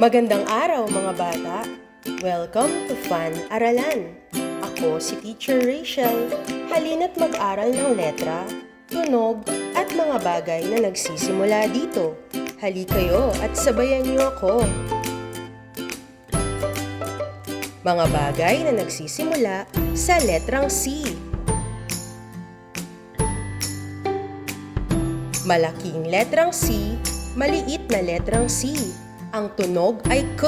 Magandang araw mga bata! Welcome to Fun Aralan! Ako si Teacher Rachel. Halina't mag-aral ng letra, tunog, at mga bagay na nagsisimula dito. Hali kayo at sabayan niyo ako. Mga bagay na nagsisimula sa letrang C. Malaking letrang C, maliit na letrang C. Ang tunog ay K.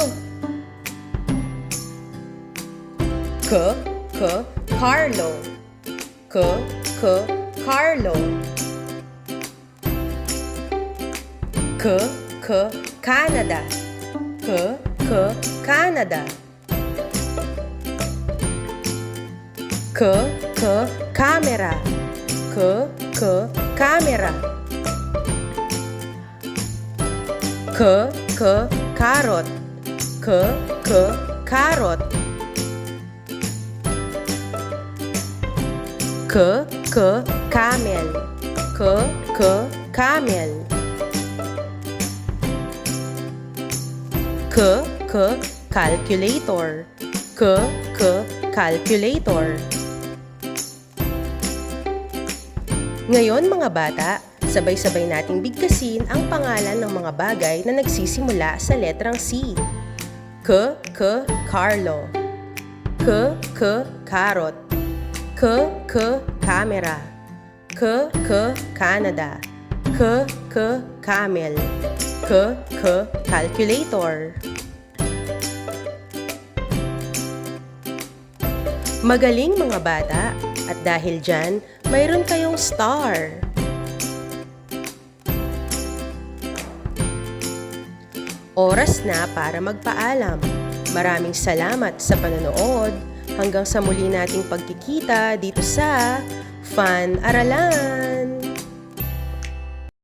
K, K, Carlo. K, K, Carlo. K, K, Canada. K, K, Canada. K, K, camera. K, K, camera. K, K, carrot. K, K, carrot. K, K, camel. K, K, camel. K, K, calculator. K, K, calculator. Ngayon mga bata, sabay-sabay nating bigkasin ang pangalan ng mga bagay na nagsisimula sa letrang C. K, K, Carlo. K, K, carrot. K, K, camera. K, K, Canada. K, K, camel. K, K, calculator. Magaling mga bata at dahil dyan, mayroon kayong star. Oras na para magpaalam. Maraming salamat sa panonood. Hanggang sa muli nating pagkikita dito sa Fun Aralan!